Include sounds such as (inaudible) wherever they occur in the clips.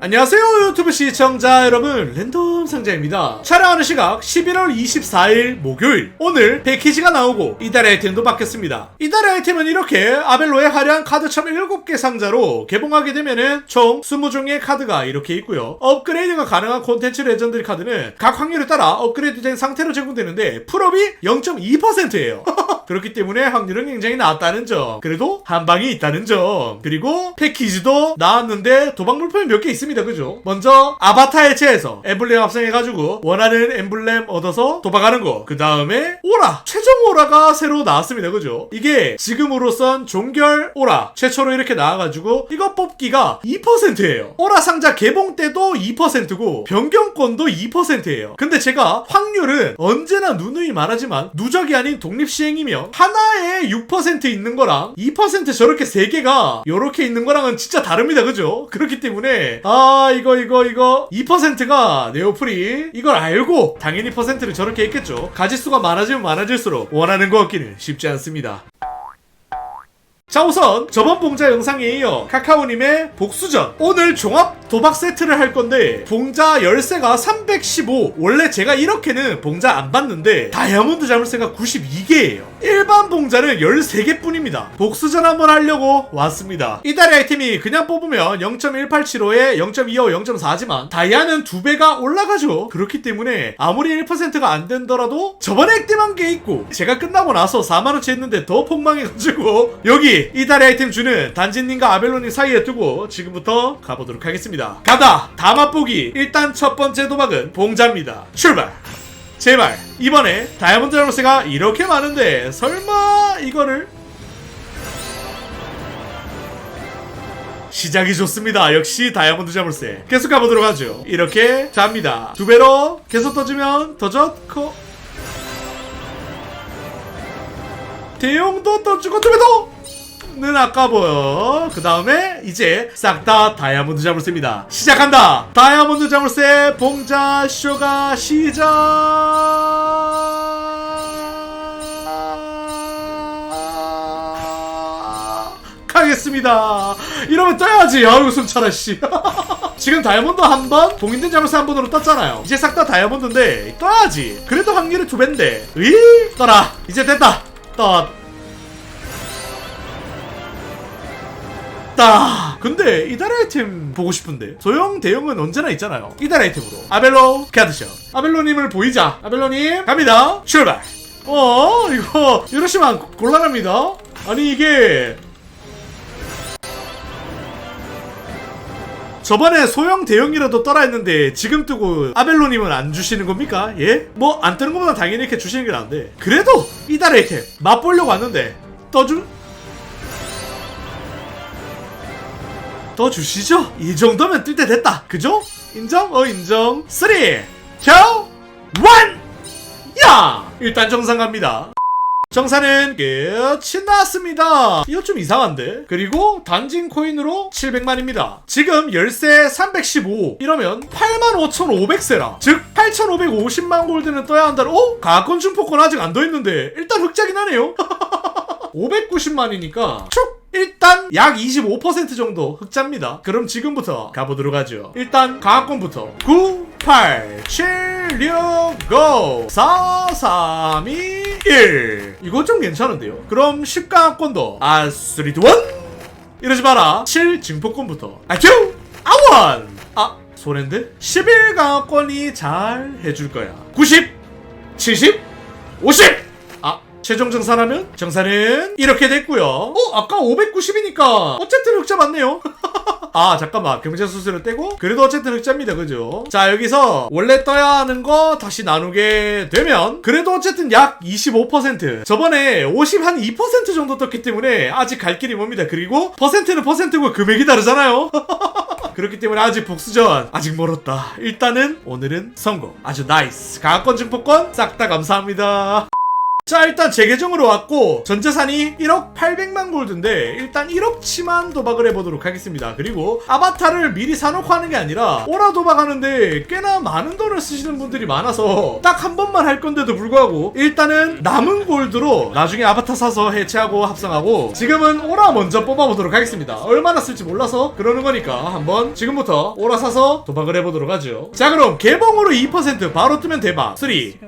안녕하세요 유튜브 시청자 여러분. 랜덤 상자입니다. 촬영하는 시각 11월 24일 목요일. 오늘 패키지가 나오고 이달의 아이템도 바뀌었습니다. 이달의 아이템은 이렇게 아벨로의 화려한 카드첩 7개 상자로 개봉하게 되면은 총 20종의 카드가 이렇게 있고요. 업그레이드가 가능한 콘텐츠 레전드리 카드는 각 확률에 따라 업그레이드 된 상태로 제공되는데 풀업이 0.2%예요 (laughs) 그렇기 때문에 확률은 굉장히 낮다는 점. 그래도 한 방이 있다는 점. 그리고 패키지도 나왔는데 도박 물품이 몇 개 있습니다. 그죠? 먼저 아바타 해체해서 엠블렘 합성해가지고 원하는 엠블렘 얻어서 도박하는 거 그 다음에 오라. 최종 오라가 새로 나왔습니다. 그죠? 이게 지금으로선 종결 오라. 최초로 이렇게 나와가지고 이거 뽑기가 2%예요. 오라 상자 개봉 때도 2%고 변경권도 2%예요. 근데 제가 확률은 언제나 누누이 말하지만 누적이 아닌 독립시행이 면 하나에 6% 있는 거랑 2% 저렇게 3개가 요렇게 있는 거랑은 진짜 다릅니다. 그죠? 그렇기 때문에 아 이거 이거 이거 2%가 네오플이 이걸 알고 당연히 퍼센트를 저렇게 했겠죠. 가지수가 많아지면 많아질수록 원하는 거 얻기는 쉽지 않습니다. 자 우선 저번 봉자 영상에 이어 카카오님의 복수전. 오늘 종합 도박 세트를 할 건데 봉자 열쇠가 315 원래 제가 이렇게는 봉자 안 받는데 다이아몬드 자물쇠가 92개예요. 일반 봉자는 13개 뿐입니다. 복수전 한번 하려고 왔습니다. 이달의 아이템이 그냥 뽑으면 0.1875에 0.25 0.4지만 다이아는 두 배가 올라가죠. 그렇기 때문에 아무리 1%가 안 된더라도 저번에 액땜한 게 있고 제가 끝나고 나서 4만원치 했는데 더 폭망해가지고 여기 이달의 아이템 주는 단진님과 아벨로님 사이에 두고 지금부터 가보도록 하겠습니다 가다 다 맛보기 일단 첫 번째 도박은 봉자입니다 출발 제발 이번에 다이아몬드 자물쇠가 이렇게 많은데 설마 이거를 시작이 좋습니다. 역시 다이아몬드 자물쇠. 계속 가보도록 하죠. 이렇게 잡니다. 두 배로 계속 떠주면 더 좋고 대용도 떠주고 두배 더! 는 아까워요. 그 다음에 이제 싹 다 다이아몬드 자물쇠입니다. 시작한다. 다이아몬드 자물쇠 봉자 쇼가 시작. 가겠습니다. 이러면 떠야지. 아이고 숨차라 씨. (laughs) 지금 다이아몬드 한 번, 봉인된 자물쇠 한 번으로 떴잖아요. 이제 싹 다 다이아몬드인데 떠야지. 그래도 확률이 두 배인데. 으이 떠라. 이제 됐다. 떠. 있다. 근데 이달 아이템 보고 싶은데 소형 대형은 언제나 있잖아요. 이달 아이템으로 아벨로 카드션. 아벨로님을 보이자. 아벨로님 갑니다. 출발. 어 이거 이러시면 곤란합니다. 아니 이게 저번에 소형 대형이라도 떠라 했는데 지금 뜨고 아벨로님은 안 주시는 겁니까? 예? 뭐 안 뜨는 것보다 당연히 이렇게 주시는 게 나은데 그래도 이달 아이템 맛보려고 왔는데 떠줄 더 주시죠? 이 정도면 뜰 때 됐다. 그죠? 인정? 어, 인정. 3, 2, 1! 야! 일단 정상 갑니다. 정산은 끝이 났습니다. 이거 좀 이상한데? 그리고 단진 코인으로 700만입니다. 지금 열쇠 315 이러면 85,500세라. 즉 8,550만 골드는 떠야 한다는 어? 가건 중포권 아직 안 더 있는데 일단 흑자긴 하네요. (laughs) 590만이니까 촉! 일단 약 25% 정도 흑자입니다. 그럼 지금부터 가보도록 하죠. 일단 가학권부터 9, 8, 7, 6, 5, 4, 3, 2, 1 이거 좀 괜찮은데요? 그럼 10가학권도 아, 3, 2, 1 이러지 마라. 7 증폭권부터. 아, 2, 아, 1 아, 소랜드 11가학권이 잘 해줄 거야. 90, 70, 50 아, 최종 정산하면 정산은 이렇게 됐고요. 어, 아까 590이니까 어쨌든 흑자 맞네요. (laughs) 아 잠깐만. 경제 수수료 떼고 그래도 어쨌든 흑자입니다. 그죠? 자 여기서 원래 떠야 하는 거 다시 나누게 되면 그래도 어쨌든 약 25% 저번에 50 한 2% 정도 떴기 때문에 아직 갈 길이 멉니다. 그리고 퍼센트는 퍼센트고 금액이 다르잖아요. (laughs) 그렇기 때문에 아직 복수전 아직 멀었다. 일단은 오늘은 성공. 아주 나이스. 가학권 증폭권 싹 다 감사합니다 자 일단 제 계정으로 왔고 전 재산이 1억 800만 골드인데 일단 1억치만 도박을 해보도록 하겠습니다. 그리고 아바타를 미리 사놓고 하는 게 아니라 오라 도박하는데 꽤나 많은 돈을 쓰시는 분들이 많아서 딱 한 번만 할 건데도 불구하고 일단은 남은 골드로 나중에 아바타 사서 해체하고 합성하고 지금은 오라 먼저 뽑아보도록 하겠습니다. 얼마나 쓸지 몰라서 그러는 거니까 한번 지금부터 오라 사서 도박을 해보도록 하죠. 자 그럼 개봉으로 2% 바로 뜨면 대박. 3 2 1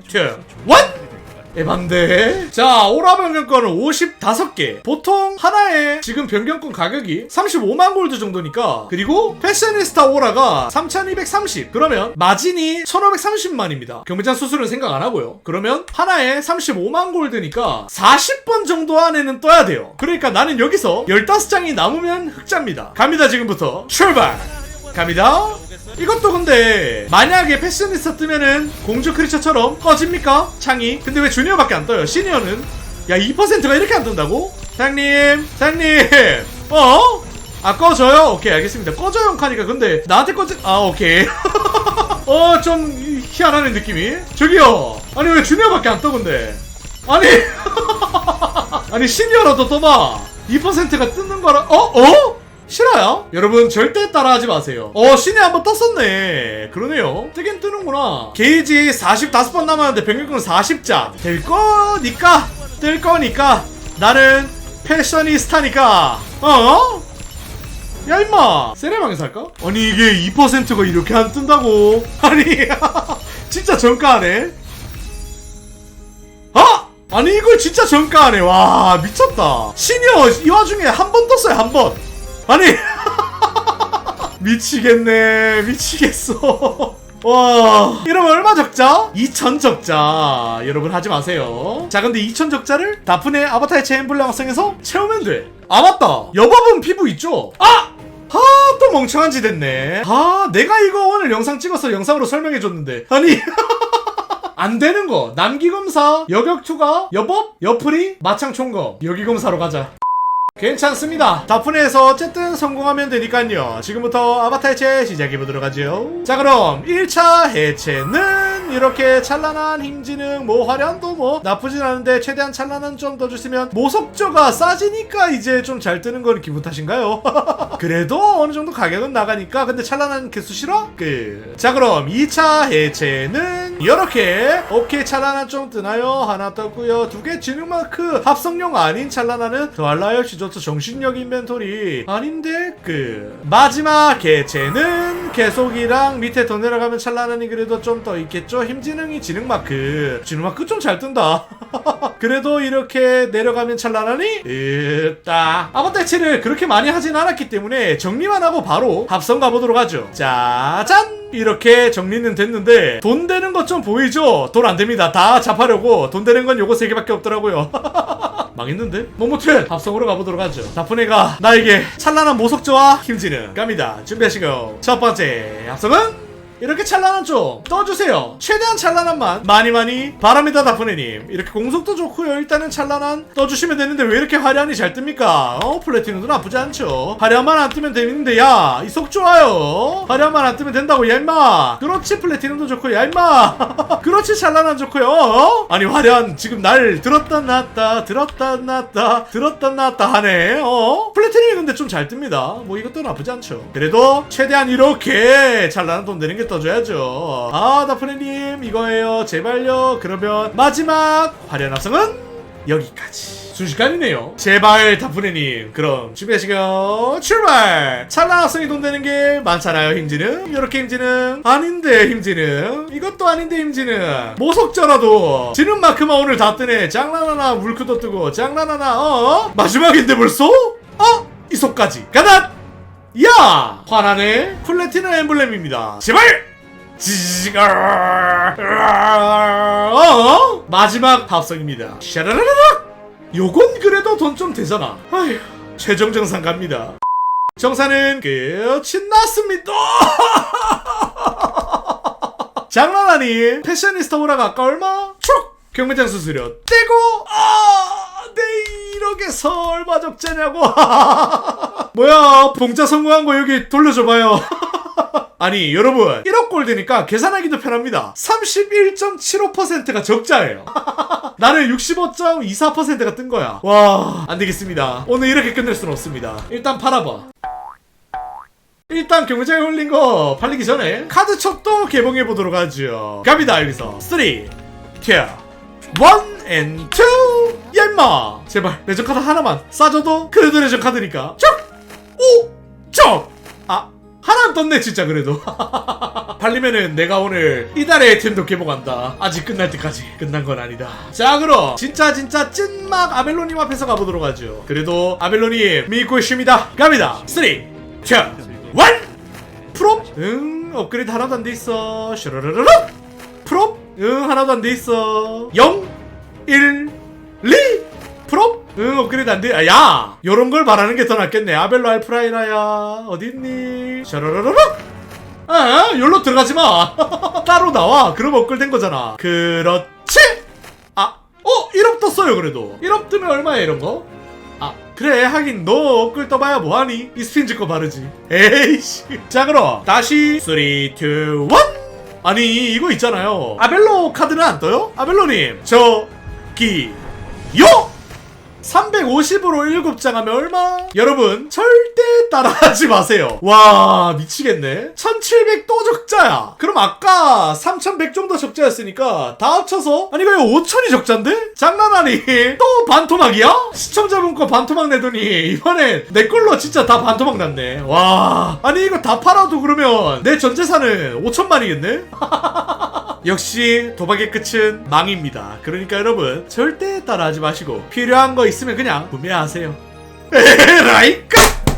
에반데. 자 오라 변경권은 55개. 보통 하나에 지금 변경권 가격이 35만 골드 정도니까 그리고 패셔니스타 오라가 3230 그러면 마진이 1530만입니다. 경매장 수수료는 생각 안 하고요. 그러면 하나에 35만 골드니까 40번 정도 안에는 떠야 돼요. 그러니까 나는 여기서 15장이 남으면 흑자입니다. 갑니다 지금부터. 출발! 갑니다 이것도 근데 만약에 패셔니스타 뜨면은 공주 크리처처럼 꺼집니까? 창이 근데 왜 주니어밖에 안 떠요? 시니어는 야 2%가 이렇게 안 뜬다고? 사장님 사장님 어? 아 꺼져요? 오케이 알겠습니다 꺼져요 카니까 근데 나한테 꺼져 아 오케이 (laughs) 어 좀 희한하네 느낌이 저기요 아니 왜 주니어밖에 안 떠 근데 아니 (laughs) 아니 시니어라도 떠봐 2%가 뜨는 거라 어? 어? 싫어요? 여러분 절대 따라하지 마세요. 어 신이 한번 떴었네. 그러네요. 뜨긴 뜨는구나. 게이지 45번 남았는데 변경권 40장 될 거니까 뜰 거니까. 나는 패셔니스타니까. 어? 야 임마. 세레방에 살까? 아니 이게 2%가 이렇게 안 뜬다고. (laughs) 아니 (laughs) 진짜 정가하네. 아! 아니 이걸 진짜 정가하네. 와 미쳤다. 시니어 이 와중에 한 번 떴어요 한번 아니 (laughs) 미치겠네 미치겠어 (laughs) 와 이러면 얼마 적자? 2천 적자 여러분 하지 마세요 자 근데 2천 적자를 다프네 아바타의 체인블랙 학생에서 채우면 돼아 맞다 여법은 피부 있죠? 아! 아, 또 멍청한 짓 했네. 아, 내가 이거 오늘 영상 찍어서 영상으로 설명해줬는데. 아니. (laughs) 안 되는 거. 남기검사, 여격투가, 여법, 여풀이, 마창총검. 여기검사로 가자. 괜찮습니다. 다프네에서 어쨌든 성공하면 되니까요. 지금부터 아바타 해체 시작해보도록 하죠. 자, 그럼 1차 해체는 이렇게 찬란한 힘지능, 뭐 화련도 뭐 나쁘진 않은데 최대한 찬란한 좀더 주시면 모속저가 싸지니까 이제 좀 잘 뜨는 건 기분 탓인가요? (laughs) 그래도 어느 정도 가격은 나가니까 근데 찬란한 개수 싫어? 끝. 자, 그럼 2차 해체는 이렇게 오케이 찬란한 좀 뜨나요? 하나 떴고요. 두 개 지능마크 합성용 아닌 찬란한은 더알라요 시조트 정신력 인벤토리 아닌데 그 마지막 개체는 계속이랑 밑에 더 내려가면 찬란한이 그래도 좀 더 있겠죠? 힘지능이 지능마크. 지능마크 좀 잘 뜬다. (laughs) 그래도 이렇게 내려가면 찬란하니? 있다 아바타 해체를 그렇게 많이 하진 않았기 때문에 정리만 하고 바로 합성 가보도록 하죠. 짜잔 이렇게 정리는 됐는데 돈 되는 것 좀 보이죠? 돈 안 됩니다. 다 잡하려고 돈 되는 건 요거 세 개밖에 없더라고요. (laughs) 망했는데? 뭐무튼 합성으로 가보도록 하죠. 다프네가 나에게 찬란한 모속저와 힘지는 갑니다. 준비하시고 첫 번째 합성은 이렇게 찬란한 좀 떠주세요. 최대한 찬란한만 많이 많이 바랍니다, 다프네님. 이렇게 공속도 좋고요. 일단은 찬란한 떠주시면 되는데 왜 이렇게 화려한이 잘 뜹니까? 어, 플래티넘도 나쁘지 않죠. 화려한만 안 뜨면 되는데 야, 이 속 좋아요. 화려한만 안 뜨면 된다고, 야 임마. 그렇지, 플래티넘도 좋고, 야 임마. (laughs) 그렇지, 찬란한 좋고요. 어? 아니 화려한 지금 날 들었다 놨다 들었다 놨다 들었다 놨다 하네. 어? 플래티넘이 근데 좀 잘 뜹니다. 뭐 이것도 나쁘지 않죠. 그래도 최대한 이렇게 찬란한 돈 되는 게 떠줘야죠. 아, 다프네님 이거예요. 제발요. 그러면 마지막 화려한 합성은 여기까지. 순식간이네요. 제발 다프네님. 그럼 준비하시고 출발. 찬란 합성이 돈 되는 게 많잖아요. 힘지는 이렇게 힘지는 아닌데 힘지는 이것도 아닌데 힘지는 모속저라도 지는 마크만 오늘 다 뜨네. 장난하나 물크도 뜨고 장난하나 어 마지막인데 벌써 어 이속까지 가다. 야! 화나네? 플래티넘 엠블렘입니다. 제발! 지지가 어? 마지막 합성입니다. 샤라라라락! 요건 그래도 돈 좀 되잖아. 아휴, 최종 정산 갑니다. 정산은 끝이 났습니다. (laughs) 장난하니? 패셔니스타 오라가 아까 얼마? 촉! 경매장 수수료 떼고 아, 내 1억에서 얼마 적자냐고. 뭐야, 봉자 성공한 거 여기 돌려줘봐요. (laughs) 아니 여러분 1억 골드니까 계산하기도 편합니다 31.75%가 적자예요 (laughs) 나는 65.24%가 뜬 거야. 와, 안 되겠습니다. 오늘 이렇게 끝낼 수는 없습니다. 일단 팔아봐. 일단 경쟁에 올린 거 팔리기 전에 카드 첩도 개봉해 보도록 하죠. 갑니다 여기서 3, 2, 1 and 2야 제발 레전 카드 하나만 싸줘도 그래도 레전 카드니까 쩍! 오! 쩍! 아 하나 떴네 진짜 그래도 (laughs) 팔리면은 내가 오늘 이달의 아이템도 개봉한다 아직 끝날 때까지 끝난 건 아니다 자 그럼 진짜 진짜 찐막 아벨로님 앞에서 가보도록 하죠 그래도 아벨로님 믿고 있습니다 갑니다 3 2 1 프롬? 응 업그레이드 하나도 안 돼 있어 슈르르르르 프롬? 응 하나도 안 돼 있어 0 1 2 프롬? 응 업그레이드 안돼. 아, 야! 요런 걸 말하는 게 더 낫겠네. 아벨로 알프라이나야. 어딨니? 샤라라라라! 아 열로 들어가지 마. (laughs) 따로 나와. 그럼 업글 된 거잖아. 그렇지! 아 어 1업 떴어요 그래도. 1업 뜨면 얼마야 이런 거? 아 그래 하긴. 너 업글 떠봐야 뭐하니? 이 스핀즈 거 바르지. 에이씨. 자 그럼 다시 3 2 1 아니 이거 있잖아요. 아벨로 카드는 안 떠요? 아벨로님 저기요 350으로 7장 하면 얼마? 여러분 절대 따라하지 마세요 와 미치겠네 1700 또 적자야 그럼 아까 3100 정도 적자였으니까 다 합쳐서 아니 이거 5000이 적자인데? 장난하니 (laughs) 또 반토막이야? 시청자분 거 반토막 내더니 이번엔 내 걸로 진짜 다 반토막 났네 와 아니 이거 다 팔아도 그러면 내 전재산은 5천만이겠네? (laughs) 역시 도박의 끝은 망입니다. 그러니까 여러분 절대 따라하지 마시고 필요한 거 있으면 그냥 구매하세요. (laughs) 에라이까!